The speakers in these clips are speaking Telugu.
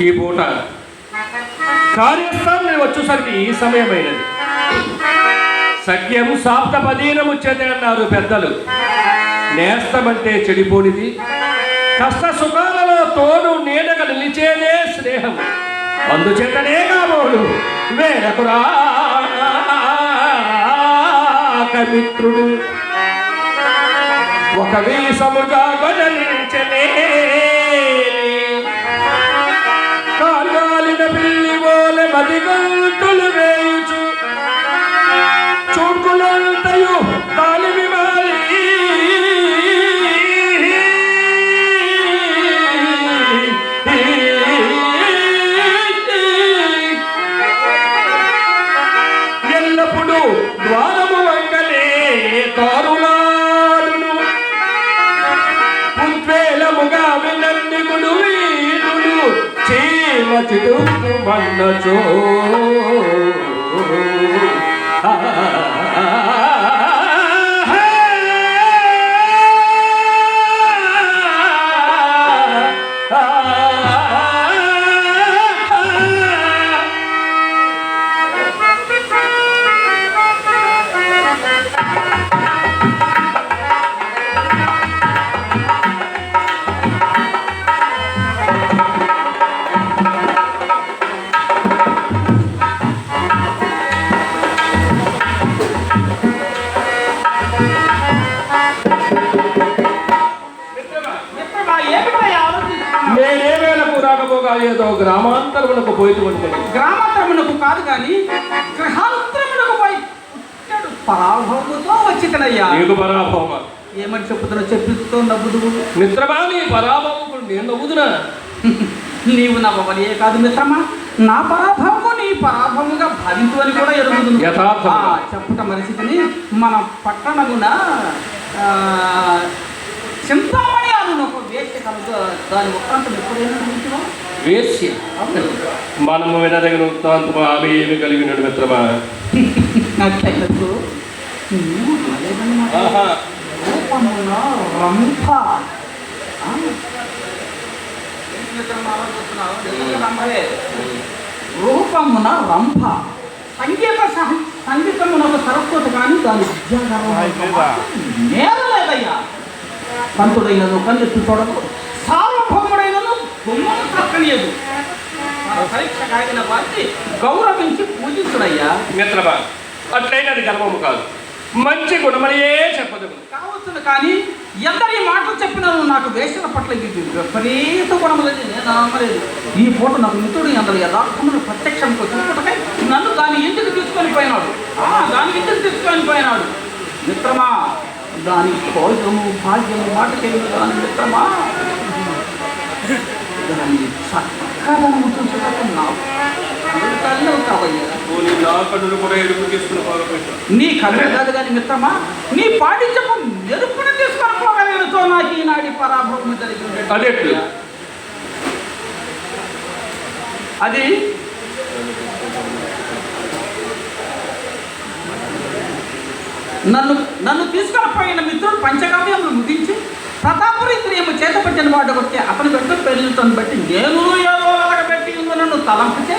ఈ పూట కార్యస్థానం వచ్చేసరికి ఈ సమయమైనది. సఖ్యం సాప్తపదీనము చేతే అన్నారు పెద్దలు. నేస్తమంటే చెడిపోనిది. కష్ట సుఖాలలో తోడు నీడగా నిలిచేదే స్నేహం అందుచేతనే కాబోలు వేరకురా మిత్రుడు. ఒక వీసముగా గొడలించనే মালিক তুলবে જો కాదు గాని గృహాంతరమునకు పోయి పుట్టాడు. పరాభవముతో వచ్చితనయ్యా. నీకు పరాభవమ? ఏమని చెప్పుతున్నావు? చెప్పిస్తూ నవ్వుదు మిత్రమా నీ పరాభవము నేను నవ్వుదునా నీవు నవ్వవలే కాదు మిత్రమా. నా పరాభవము నీ పరాభవముగా భావించు అని కూడా ఎరుగుతుంది. చెప్పుట మనిషిని మన పట్టణమున చింతామణి అను ఒక వేశ్య కలుగు దాని ఒక్కంతం ఎప్పుడైనా మనము వినదగిన వృత్తాంతము ఆమె ఏమి కలిగినడు మిత్రమా. రూపమున రంభ. సంగీత సంగీతమునకు సరస్వతి కానీ దాని విద్యాగర్వం నేరలేదయ్యా. పంతుడైనను కన్నెత్తి చూడదు సార్వభౌముడైనను బొమ్మను ప్రక్కనియదు పరీక్ష కాగిన వారిని గౌరవించి పూజించుడయ్యా. మిత్రమా అట్లయినది గర్వము కాదు. మంచి గుణమనియే చెప్పదు కావచ్చును కానీ ఎందరి మాటలు చెప్పినాను నాకు వేషల పట్ల ఇది విపరీత గుణములని నేను నమ్మలేదు. ఈ పూట నాకు మిత్రుడు ఎందరు యథార్థమును ప్రత్యక్షంతో చూపుటకై నన్ను దాని ఇంటికి తీసుకొని పోయినాడు. దాని ఇంటికి తీసుకొని పోయినాడు. మిత్రమా దాని భోజనము భాగ్యము మాటకెళ్ళి దాని మిత్రమా నా కళ్ళు కాదు కానీ మిత్రమా నీ పాటించకు ఎరుపును తీసుకొని పోగలిగినతో నాకు ఈనాటి పరాభవం జరిగింది? అది నన్ను నన్ను తీసుకొని పోయిన మిత్రుడు ముగించి పెట్టిన మాట కొట్టి అతను అతని పెట్టిన పెళ్ళితో బట్టి నేను ఏదో వెలగబెట్టి పెట్టి ఉన్నాను తలంపితే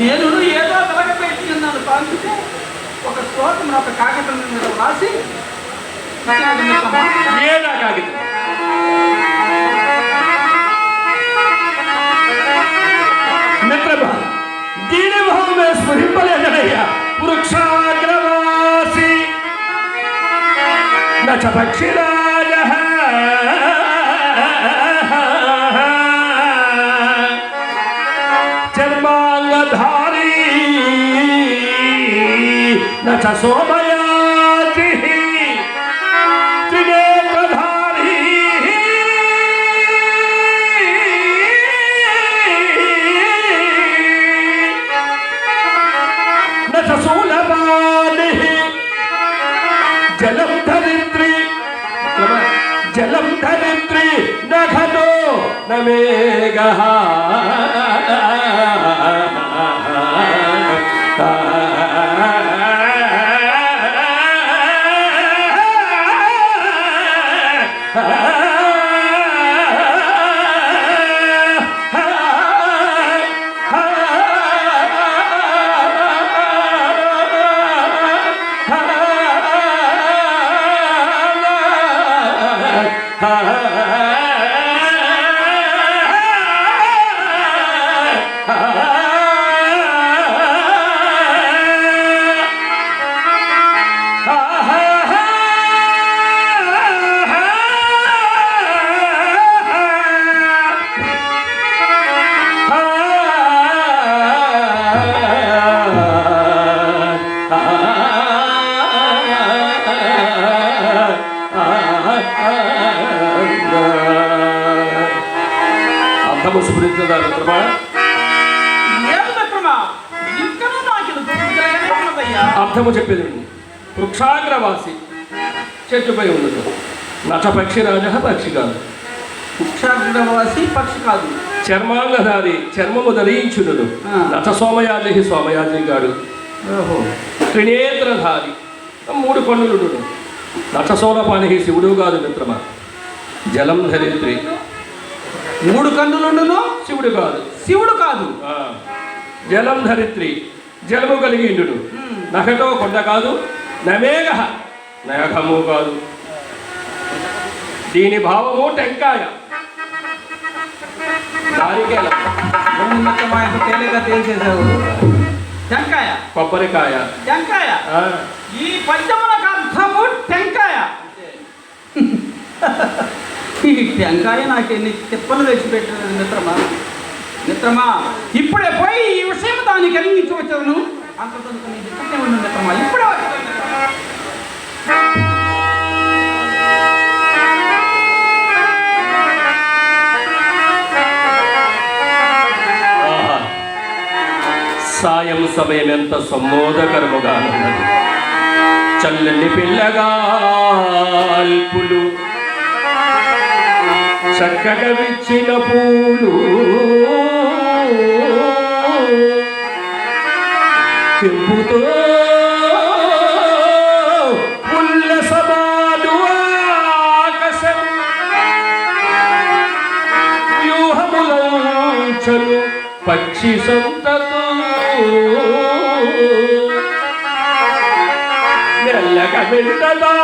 నేను ఏదో వెలగబెట్టి ఉన్నాను తలంపితే ఒక శ్లోకం ఒక కాగితం మీద రాసి ఇచ్చాడు కాగితం. మిత్రమా దీని భావమే స్మరింపలేదనయ్యా వృక్షాగ్రవాసి నచ పక్షిరాజ చర్మాంగధారీ నోమ नवेगः ఉన్నదయ్యా అర్థము చెప్పేది. వృక్షాగ్రవాసి చెట్టుపై ఉండదు. నచ పక్షి రాజ పక్షి కాదు కుక్షాగ్రవాసి పక్షి కాదు చర్మాంగధారి చర్మము ధరించుడు. నచ సోమయాజి సోమయాజి గాడు. ఓహో. త్రినేత్రధారి. మూడు కన్నులుడు నచ సోలపాని శివుడు కాదు మిత్రమా. జలం ధరిత్రి. మూడు కన్నులుండును? శివుడు కాదు. శివుడు కాదు. జలం ధరిత్రి జలము కలిగి ఇండుడు ఉమ్. నఖతో కొండ కాదు నమేఘ. నగము కాదు. దీని భావము టెంకాయ. తేలిగా తేల్చేసావు టెంకాయ. కొబ్బరికాయ. టెంకాయ. ఈ పద్యమునకు అర్థము టెంకాయ. ఈ టెంకాయ నాకెన్ని తిప్పలు తెచ్చిపెట్టినది మిత్రమా? మిత్రమా ఇప్పుడే పోయి ఈ విషయం దానికి కలిగించి వచ్చాను. అంత తనకు ఉండు మిత్రమా ఇప్పుడే సాయం సమయం ఎంత సమ్మోదకరముగా ఉన్నది. చల్లని పిల్లగాల్పులు చక్కగా విచ్చిన పూలు. కెంపుతో ఉల్లసమాడు ఆకాశం. వ్యూహములంచను పక్షి సంతతో మెల్లగ వెళ్తదా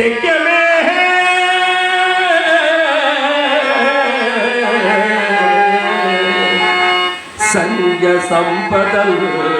శక్యమే సంజ సంపదలు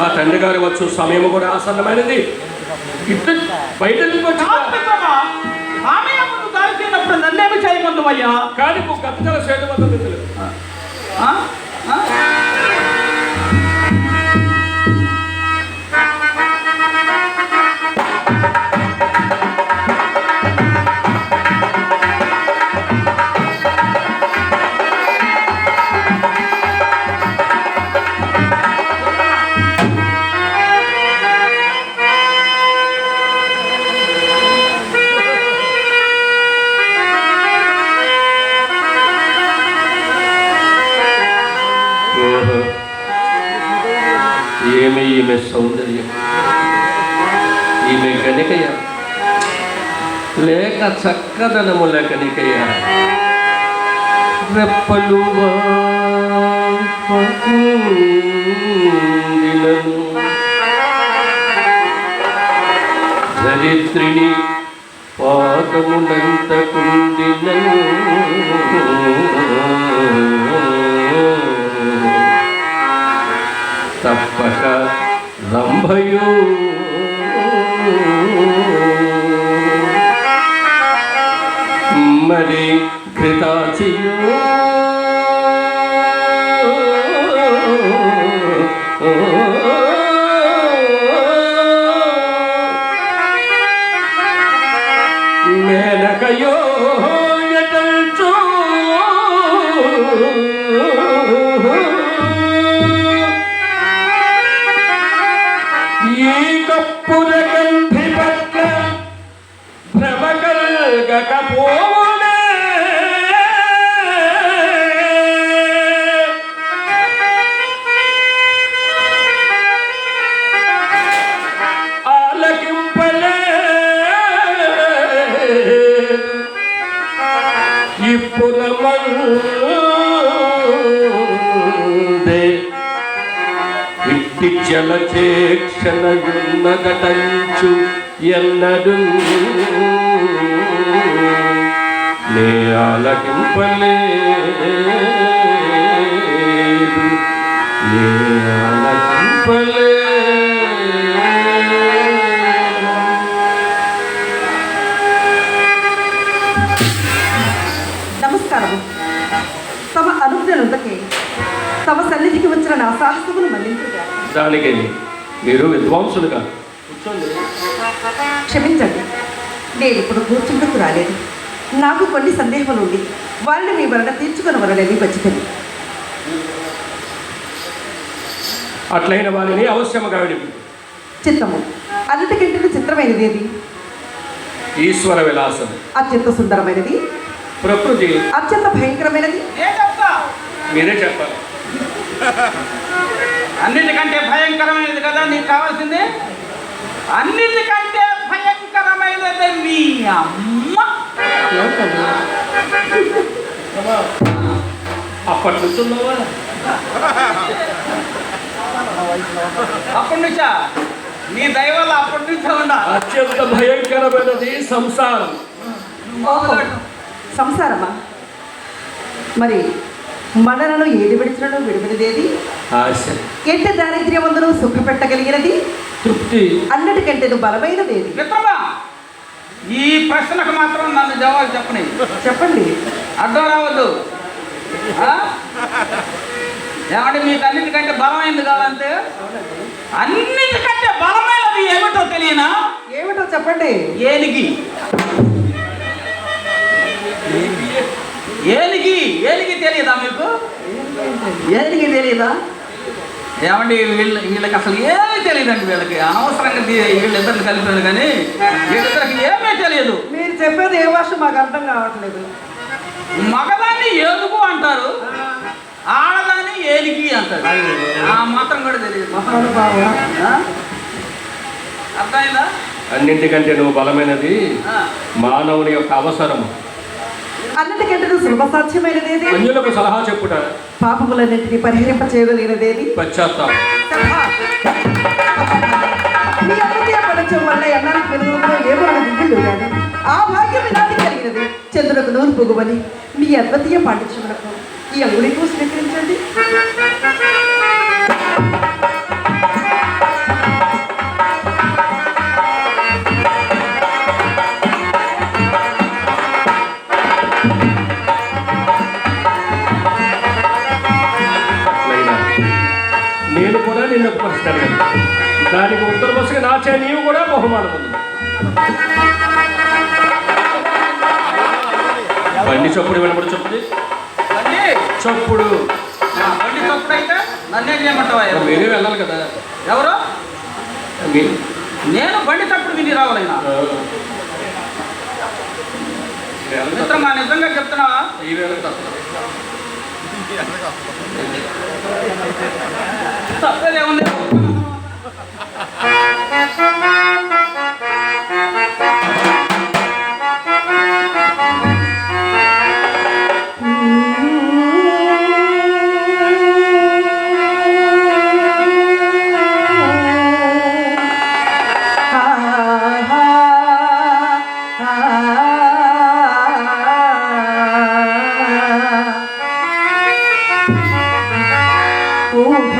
మా తండ్రి గారు వచ్చు సమయం కూడా ఆసన్నమైనది. ఇట్లా బయట దారిపోయినప్పుడు నన్నేమి చేయమందు అయ్యా కానీ గతజల సేటు లేక చక్కదనముల కనికయ రెప్పలు వాపకుండినను. ధరిత్రిని పాదమునంత తప్పక రంభయు మరి ఘృతాచియో ఎరగయో ఎటల్చు. ఈ కప్పుర గంధి పట్ల భ్రమ కలగకపో ఇట్టి చలచేక్షణయున్నగటంచు ఎన్నడు. నే ఆలకింపలేదు నే ఆలకింపలేదు నమస్కారము. తమ అనుజ్ఞలందకే తమ సన్నిధికి వచ్చిన నా సాహసమును మన్నించుగా దానికి మీరు విద్వాంసులుగా. కూర్చోండి. క్షమించండి. నేను ఇప్పుడు కూర్చుంటకు రాలేదు. నాకు కొన్ని సందేహాలు ఉండి వాళ్ళని మీ వలన తీర్చుకుని వలనని వచ్చింది అట్లైన వారిని అవశ్యముగా విడిపి చిత్తము అన్నిటికంటే చిత్రమైనది ఏది? ఈశ్వర విలాసం. అత్యంత సుందరమైనది. ప్రకృతి. అత్యంత భయంకరమైనది. మీరే చెప్పాలి. అన్నిటికంటే భయంకరమైనది కదా నీకు కావాల్సింది? అన్నిటికంటే భయంకరమైనది మీ అమ్మ. అప్పటి నుంచి అప్పటి నుంచా? నీ దయ వల్ల అప్పటి నుంచే ఉండా అత్యంత భయంకరమైనది సంసారం. సంసారమా? మరి మనలను ఏది విడిచినను విడిపినదేది ఆశ ఎంత దారిద్ర్యమందును సుఖపెట్టగలిగినది? తృప్తి. అన్నిటికంటే బలమైనదేది మిత్రమా ఈ ప్రశ్నకు మాత్రం నన్ను జవాబు చెప్పని. చెప్పండి. అడ్డం రావద్దు ఆ? ఏమంటే మీకు అన్నిటికంటే బలమైనది కావాలంటే అన్నిటికంటే బలమైనది ఏమిటో తెలియనా? ఏమిటో చెప్పండి. ఏలిగి. ఏలిగి ఏలిగి తెలియదా మీకు? ఏలిగి తెలియదా? ఏమండి వీళ్ళ వీళ్ళకి అసలు ఏమీ తెలియదండి వీళ్ళకి. అనవసరంగా వీళ్ళిద్దరిని కలిపారు కానీ వీళ్ళిద్దరికి ఏమీ తెలియదు. మీరు చెప్పేది ఏ భాష మాకు అర్థం కావట్లేదు. మగదాన్ని ఏదుగు అంటారు ఆడదాన్ని ఏలిగి అంటారు. ఆ మాత్రం కూడా తెలియదు? అర్థమైందా? అన్నింటికంటే నువ్వు బలమైనది. మానవుని యొక్క అవసరము. అన్నిటికంటే సులభ సాధ్యమైనదేది? అన్యులకు సలహా చెప్పుట. పాపములన్నింటినీ పరిహరింప చేయగలిగినదేది పశ్చాత్తాపం మీ పడచం వల్ల ఎన్నాళ్ళకి వెలుగులో ఏమో కాదు ఆ భాగ్యం ఇలాంటి కలిగినది. చంద్రులకు నూరు పొగువని మీ అద్వితీయ పాండిత్యములకు ఈ అంగుళికు స్వీకరించండి. ఆయన విని రావాలైనా మిత్రమా నిజంగా చెప్తున్నావా? తప్పేదేముంది?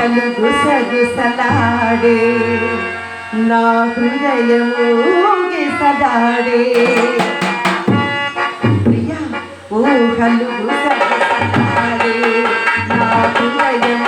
వేళ తప్పదు. తప్పేదే ఉంది ఊహలు గుసగుసలాడే నా హృదయము గిసలాడే ప్రియా ఊహలు గుసగుసలాడే నా హృదయము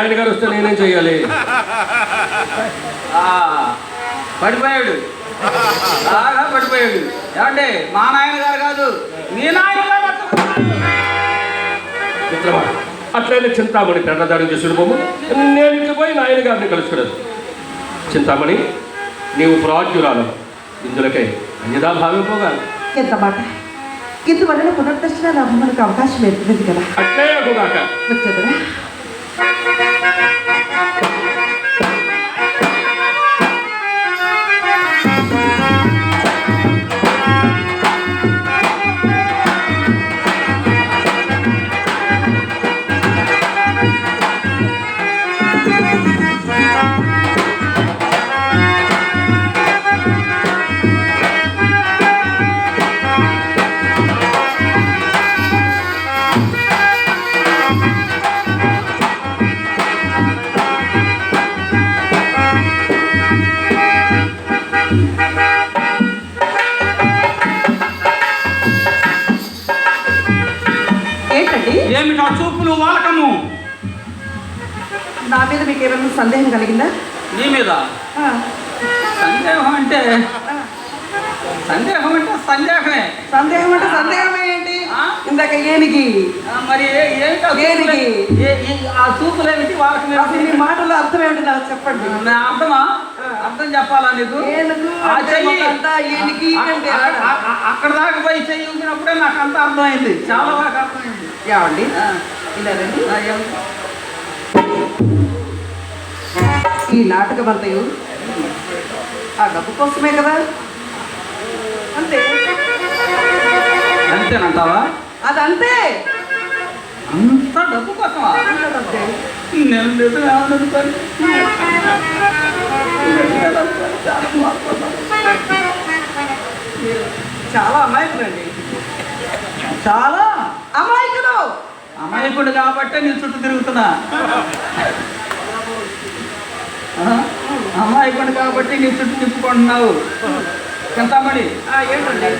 ఆయన గారు వస్తే నేనేం చెయ్యాలి? ఆ, పడిపోయాడు. బాగా పడిపోయాడు. ఏమండి మా నాయన గారు కాదు మీ నాయన గారు పట్టుకున్నాడు. మిత్రమా అట్లయితే చింతామణి పెద్దదారం చేసుడు బొమ్మ. నేను ఇంటికి పోయి నాయన గారిని కలుసుకున్నాను. చింతామణి నీవు ప్రాజ్ఞురాలు. ఇందులకై అన్యదా భావింపోగా ఎంత మాట? ఇందువలన పునర్దర్శన లాభం మనకు అవకాశం ఏర్పడింది కదా. అట్లే వచ్చేదరా ఏమిటా చూపులు వాలకము నా మీద మీకు ఏమైనా సందేహం కలిగిందా? నీ మీద? ఆ, సందేహం అంటే? ఆ. సందేహం అంటే సందేహమే. సందేహం అంటే సందేహమే ఏంటి? ఆ? ఇందాక ఏనికి? ఆ, మరి ఏ- ఏమిటా చూపులు? దేనికి? ఏ- ఏ- ఆ చూపులు ఏమిటి వాళ్ళకి అసలు మీ మాటలో అర్థం ఏమిటి నాకు చెప్పండి. నా అర్థమా? అర్థం చెప్పాలా నీకు? అక్కడ- దాకా పోయి చెయ్యి ఊపినప్పుడే నాకు అంత అర్థమైంది. చాలా బాగా అర్థమైంది. ఏమండి? ఇలా రండి? ఈ నాటకం అంతయు ఆ డబ్బు కోసమే కదా? అంతే. అంతేనంటావా? అదంతే. అంత డబ్బు కోసమా? అంతే. నేను నిజం చాలా. మీరు చాలా అమాయకులు. అమాయకుడు కాబట్టే నీ చుట్టూ తిరుగుతున్నా? అమాయకుడు కాబట్టి నీ చుట్టూ తిప్పుకుంటున్నావు చింతామణి. ఏంటండి